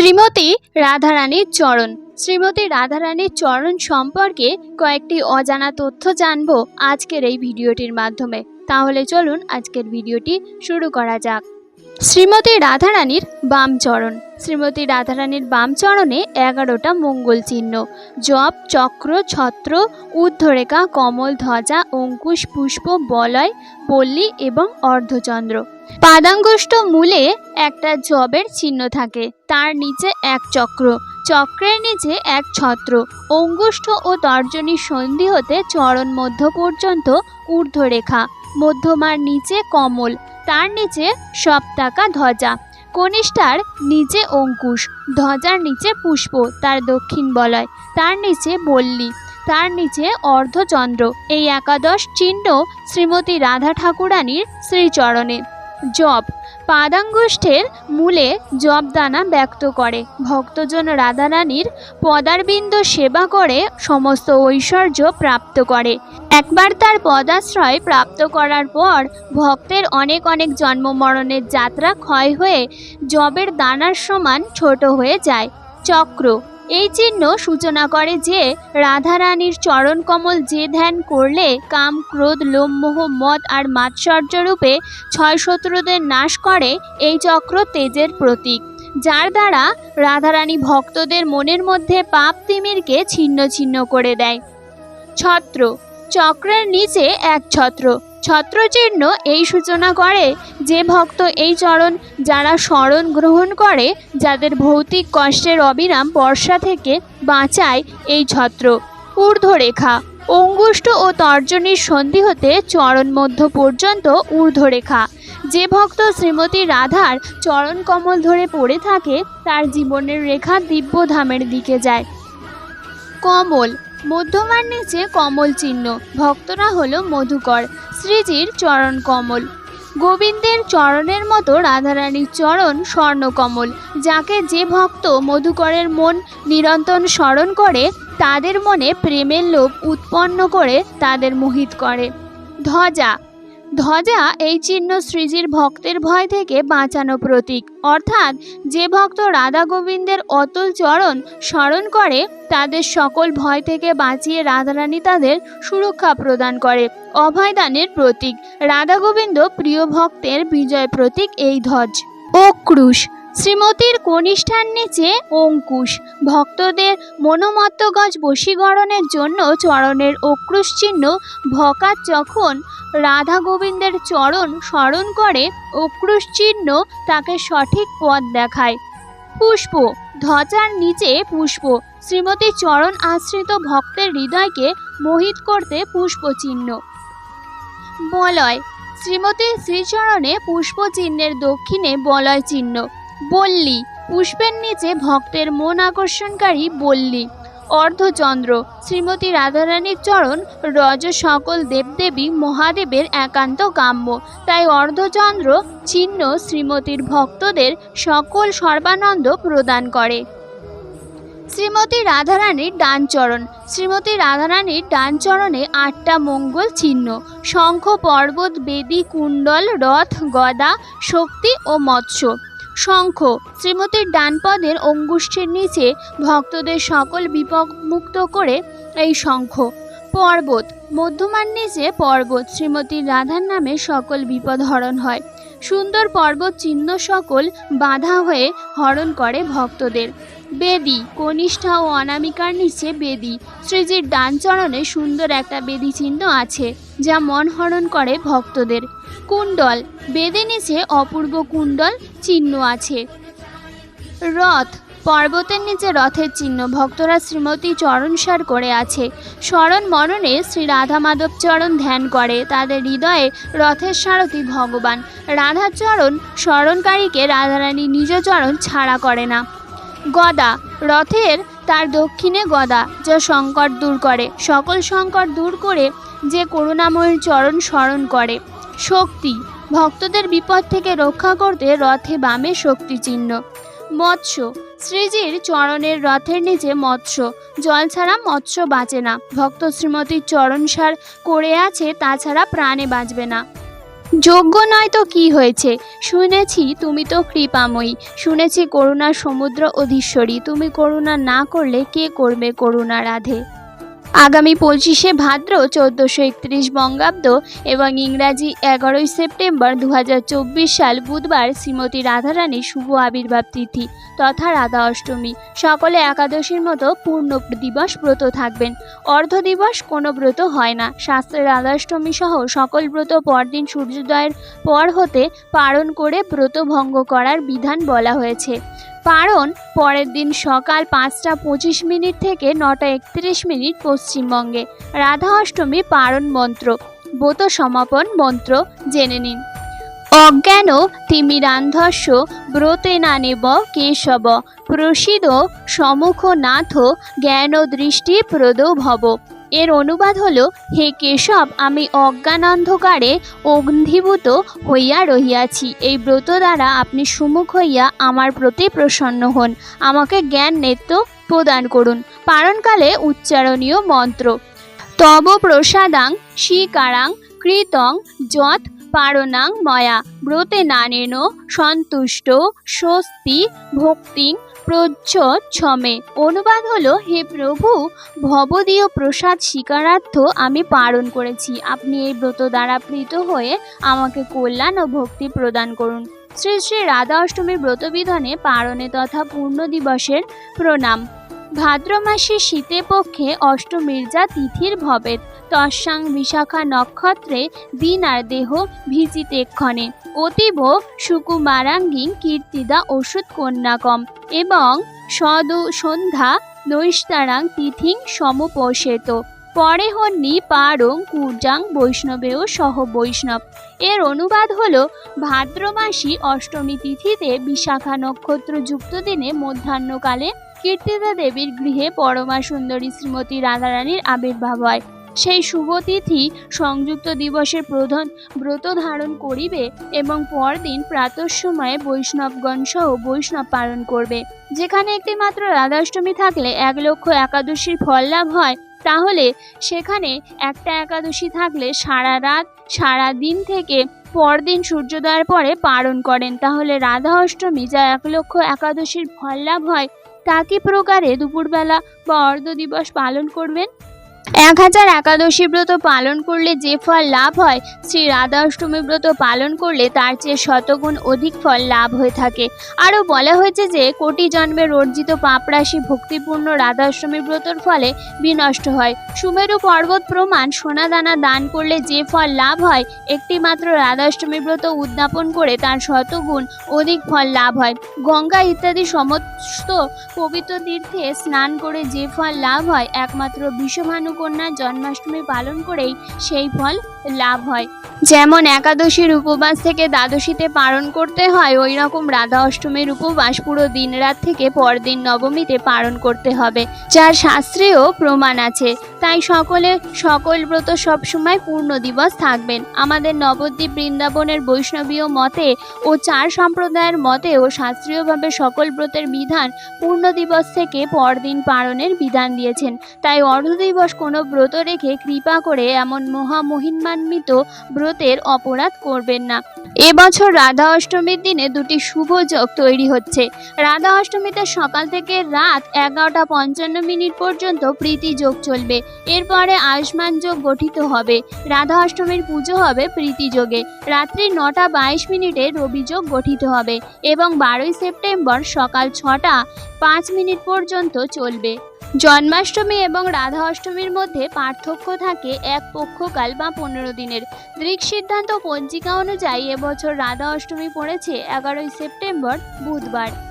শ্রীমতী রাধারানীর চরণ। শ্রীমতী রাধারানীর চরণ সম্পর্কে কয়েকটি অজানা তথ্য জানব আজকের এই ভিডিওটির মাধ্যমে। তাহলে চলুন আজকের ভিডিওটি শুরু করা যাক। শ্রীমতী রাধারানীর বাম চরণ। শ্রীমতী রাধারানীর বাম চরণে এগারোটা মঙ্গল চিহ্ন। জপ, চক্র, ছত্র ঊর্ধ্বরেখা কমল, ধ্বজা, অঙ্কুশ, পুষ্প, বলয়, পল্লী এবং অর্ধচন্দ্র। পাদাঙ্গুষ্ঠ মূলে একটা জবের চিহ্ন থাকে। তার নিচে এক চক্র, চক্রের নিচে এক ছত্র। অঙ্গুষ্ঠ ও তর্জনী সন্ধি হতে চরণ মধ্য পর্যন্ত ঊর্ধ্বরেখা, মধ্যমার নিচে কমল, তার নিচে সপ্তাকা ধ্বজা। কনিষ্ঠার নিচে অঙ্কুশ, ধ্বজার নিচে পুষ্প, তার দক্ষিণ বলয়, তার নিচে বল্লী, তার নিচে অর্ধচন্দ্র। এই একাদশ চিহ্ন শ্রীমতী রাধা ঠাকুরানীর শ্রীচরণে। জব। পাদাঙ্গুষ্ঠের মূলে জবদানা ব্যক্ত করে। ভক্তজন রাধারানীর পদারবিন্দ সেবা করে সমস্ত ঐশ্বর্য প্রাপ্ত করে। একবার তার পদাশ্রয় প্রাপ্ত করার পর ভক্তের অনেক অনেক জন্ম মরণের যাত্রা ক্ষয় হয়ে জবের দানার সমান ছোট হয়ে যায়। চক্র এই চিহ্ন সূচনা করে যে রাধারানীর চরণ কমল যে ধ্যান করলে কাম, ক্রোধ লোভ মোহ মদ আর মাৎসর্য রূপে ছয় শত্রুদের নাশ করে এই চক্র তেজের প্রতীক। যার দ্বারা রাধারানী ভক্তদের মনের মধ্যে পাপ তিমিরকে ছিন্ন ছিন্ন করে দেয়। ছত্র, চক্রের নিচে এক ছত্র। ছত্রচিহ্ন এই সূচনা করে যে ভক্ত এই চরণ যারা স্মরণ গ্রহণ করে, যাদের ভৌতিক কষ্টের অবিরাম বর্ষা থেকে বাঁচায় এই ছত্র। ঊর্ধ্বরেখা, অঙ্গুষ্ঠ ও তর্জনীর সন্ধি হতে চরণ মধ্য পর্যন্ত ঊর্ধ্বরেখা। যে ভক্ত শ্রীমতী রাধার চরণ কমল ধরে পড়ে থাকে, তার জীবনের রেখা দিব্যধামের দিকে যায়। কমল, মধ্যমার নিচে কমল চিহ্ন। ভক্তরা হলো মধুকর। শ্রীজির চরণ কমল। গোবিন্দের চরণের মতো রাধারানীর চরণ স্বর্ণকমল, যাকে যে ভক্ত মধুকরের মন নিরন্তর স্মরণ করে, তাদের মনে প্রেমের লোভ উৎপন্ন করে তাদের মোহিত করে। ধ্বজা ধ্বজা এই চিহ্ন শ্রীজির ভক্তের ভয় থেকে বাঁচানো প্রতীক। অর্থাৎ যে ভক্ত রাধা গোবিন্দের অতুল চরণ স্মরণ করে, তাদের সকল ভয় থেকে বাঁচিয়ে রাধারানী তাদের সুরক্ষা প্রদান করে। অভয়দানের প্রতীক। রাধা গোবিন্দ প্রিয় ভক্তের বিজয় প্রতীক এই ধ্বজ। অক্রুশ শ্রীমতীর কনিষ্ঠার নিচে অঙ্কুশ। ভক্তদের মনোমত্তগজ বশীকরণের জন্য চরণের অক্রুশ চিহ্ন ভকাত যখন রাধা গোবিন্দের চরণ স্মরণ করে, অক্রুশ চিহ্ন তাকে সঠিক পথ দেখায়। পুষ্প, ধ্বজার নিচে পুষ্প। শ্রীমতীর চরণ আশ্রিত ভক্তের হৃদয়কে মোহিত করতে পুষ্প চিহ্ন। বলয় শ্রীমতীর শ্রীচরণে পুষ্প চিহ্নের দক্ষিণে বলয় চিহ্ন। বল্লী, পুষ্পের নিচে ভক্তের মন আকর্ষণকারী বল্লী। অর্ধচন্দ্র, শ্রীমতী রাধারানীর চরণ রজ সকল দেবদেবী মহাদেবের একান্ত কাম্য। তাই অর্ধচন্দ্র চিহ্ন শ্রীমতীর ভক্তদের সকল সর্বানন্দ প্রদান করে। শ্রীমতী রাধারানীর ডান চরণ শ্রীমতী রাধারানীর ডান চরণে আটটা মঙ্গল চিহ্ন শঙ্খ, পর্বত, বেদী, কুণ্ডল, রথ, গদা, শক্তি ও মৎস্য। শঙ্খ, শ্রীমতীর ডান পদের অঙ্গুষ্ঠের নিচে ভক্তদের সকল বিপদ মুক্ত করে এই শঙ্খ। পর্বত, মধ্যমান নিচে পর্বত, শ্রীমতী রাধার নামে সকল বিপদ হরণ হয়। সুন্দর পর্বত চিহ্ন সকল বাধা হয়ে হরণ করে ভক্তদের। বেদি, কনিষ্ঠা ও অনামিকার নিচে বেদি। শ্রীজির ডান চরণে সুন্দর একটা বেদি চিহ্ন আছে, যা মন হরণ করে ভক্তদের। কুণ্ডল, বেদে নিচে অপূর্ব কুণ্ডল চিহ্ন আছে। রথ, পর্বতের নিচে রথের চিহ্ন ভক্তরা শ্রীমতী চরণসার করে আছে। স্মরণ মরণে শ্রী রাধা মাধব চরণ ধ্যান করে, তাদের হৃদয়ে রথের সারথী ভগবান। রাধার চরণ স্মরণকারীকে রাধারানী নিজ চরণ ছাড়া করে না। গদা। রথের তার দক্ষিণে গদা, যা সংকট দূর করে। সকল সংকট দূর করে যে করুণাময়ীর চরণ স্মরণ করে। শক্তি। ভক্তদের বিপদ থেকে রক্ষা করতে রথে বামে শক্তি চিহ্ন। মৎস্য। শ্রীজির চরণের রথের নিচে মৎস্য। জল ছাড়া মৎস্য বাঁচে না। ভক্ত শ্রীমতীর চরণসার করে আছে তাছাড়া প্রাণে বাঁচবে না। যোগ্য নয় তো কি হয়েছে? শুনেছি তুমি তো কৃপাময়ী। শুনেছি করুণার সমুদ্র অধীশ্বরী তুমি করুণা না করলে কে করবে করুণা রাধে? আগামী পঁচিশে ভাদ্র চোদ্দোশো একত্রিশ বঙ্গাব্দ এবং ইংরাজি এগারোই সেপ্টেম্বর দু হাজার চব্বিশ সাল বুধবার শ্রীমতী রাধারানীর শুভ আবির্ভাব তিথি তথা রাধা অষ্টমী। সকলে একাদশীর মতো পূর্ণ দিবস ব্রত থাকবেন। অর্ধ দিবস কোনো ব্রত হয় না। শাস্ত্রে রাধাষ্টমী সহ সকল ব্রত পরদিন সূর্যোদয়ের পর হতে পালন করে ব্রত ভঙ্গ করার বিধান বলা হয়েছে। পারণ পরের দিন সকাল পাঁচটা পঁচিশ মিনিট থেকে নটা একত্রিশ মিনিট পশ্চিমবঙ্গে। রাধা অষ্টমী পারণ মন্ত্র, ব্রত সমাপন মন্ত্র জেনে নিন। অজ্ঞান তিমিরান্ধস্য ব্রতে না নেব কেশব প্রসিদ সমুখ নাথ জ্ঞান দৃষ্টি প্রদ ভব। এর অনুবাদ হলো, হে কেশব, আমি অজ্ঞান অন্ধকারে অগ্নিভূত হইয়া রহিয়াছি। এই ব্রত দ্বারা আপনি সুমুখ হইয়া আমার প্রতি প্রসন্ন হন। আমাকে জ্ঞান নেত্য প্রদান করুন। পারণকালে উচ্চারণীয় মন্ত্র। তব প্রসাদাং শিকারাং কৃতং যৎ পারণাং ময়া। ব্রতে নানেন সন্তুষ্ট, স্বস্তি, ভক্তিং প্রচ্ছমে অনুবাদ হলো, হে প্রভু, ভবদীয় প্রসাদ স্বীকারার্থ আমি পালন করেছি। আপনি এই ব্রত দ্বারা প্রীত হয়ে আমাকে কল্যাণ ও ভক্তি প্রদান করুন। শ্রী শ্রী রাধা অষ্টমীর ব্রতবিধানে পারণে তথা পূর্ণ দিবসের প্রণাম। ভাদ্র মাসে শীতে পক্ষে অষ্টমীর যা তিথির ভবেত তৎসাং বিশাখা নক্ষত্রে দিন আর দেহ ভিজিতেক্ষণে অতীব সুকুমারাঙ্গিং কীর্তিদা ওষুধ কন্যাকম এবং সদু সন্ধ্যা নৈস্তারাং তিথিং সমপোষেত। পরে হন্নি পারং কুর্জাং বৈষ্ণবেও সহ বৈষ্ণব। এর অনুবাদ হলো ভাদ্র মাসী অষ্টমী তিথিতে বিশাখা নক্ষত্র যুক্ত দিনে মধ্যাহ্নকালে কীর্তিদা দেবীর গৃহে পরমা সুন্দরী শ্রীমতী রাধারানীর আবির্ভাব হয়। সেই শুভ তিথি সংযুক্ত দিবসের প্রধান ব্রত ধারণ করিবে এবং পরদিন প্রাতঃসময়ে বৈষ্ণবগণ সহ বৈষ্ণব পালন করবে। যেখানে একটি মাত্র রাধাষ্টমী থাকলে এক লক্ষ একাদশীর ফল লাভ হয়, তাহলে সেখানে একটা একাদশী থাকলে সারা রাত, সারা দিন থেকে পরদিন সূর্যোদয়ের পরে পালন করেন। তাহলে রাধা অষ্টমী যা এক লক্ষ একাদশীর ফল লাভ হয় তা কি প্রকারে দুপুরবেলা বা অর্ধ দিবস পালন করবেন? এক হাজার একাদশী ব্রত পালন করলে যে ফল লাভ হয়, শ্রী রাধা অষ্টমী ব্রত পালন করলে তার চেয়ে শতগুণ অধিক ফল লাভ হয়ে থাকে। আরও বলা হয়েছে যে, কোটি জন্মের অর্জিত পাপরাশি ভক্তিপূর্ণ রাধা অষ্টমী ব্রতর ফলে বিনষ্ট হয়। সুমেরু পর্বত প্রমাণ সোনাদানা দান করলে যে ফল লাভ হয় একটি মাত্র রাধাষ্টমী ব্রত উদ্যাপন করে তার শতগুণ অধিক ফল লাভ হয়। গঙ্গা ইত্যাদি সমস্ত পবিত্র তীর্থে স্নান করে যে ফল লাভ হয়, একমাত্র বিশ্বভানু কন্যার জন্মাষ্টমী পালন করেই সেই ফল লাভ হয়। যেমন একাদশীর উপবাস থেকে দ্বাদশীতে পালন করতে হয় ওই রকম রাধা অষ্টমীর উপবাস পুরো দিন রাত থেকে পরদিন নবমীতে পালন করতে হবে, যার শাস্ত্রেও প্রমাণ আছে। তাই সকলে, সকল ব্রত সবসময় পূর্ণ দিবস থাকবেন। আমাদের নবদ্বীপ বৃন্দাবনের বৈষ্ণবীয় মতে ও চার সম্প্রদায়ের মতে ও শাস্ত্রীয়ভাবে সকল ব্রতের বিধান পূর্ণ দিবস থেকে পরদিন পালনের বিধান দিয়েছেন। তাই অর্ধ দিবস কোনো ব্রত রেখে কৃপা করে এমন মহামহিমান্বিত ব্রতের অপরাধ করবেন না। এবছর রাধা অষ্টমীর দিনে দুটি শুভ যোগ তৈরি হচ্ছে। রাধা অষ্টমীতে সকাল থেকে রাত এগারোটা পঞ্চান্ন মিনিট পর্যন্ত প্রীতি যোগ চলবে। এরপরে আয়ুষ্মান যোগ গঠিত হবে। রাধা অষ্টমীর পুজো হবে প্রীতি যোগে। রাত্রি নটা বাইশ মিনিটে রবি যোগ গঠিত হবে এবং বারোই সেপ্টেম্বর সকাল ছটা পাঁচ মিনিট পর্যন্ত চলবে। জন্মাষ্টমী এবং রাধা অষ্টমীর মধ্যে পার্থক্য থাকে এক পক্ষকাল বা পনেরো দিনের। দৃক সিদ্ধান্ত পঞ্জিকা অনুযায়ী এবছর রাধা অষ্টমী পড়েছে এগারোই সেপ্টেম্বর বুধবার।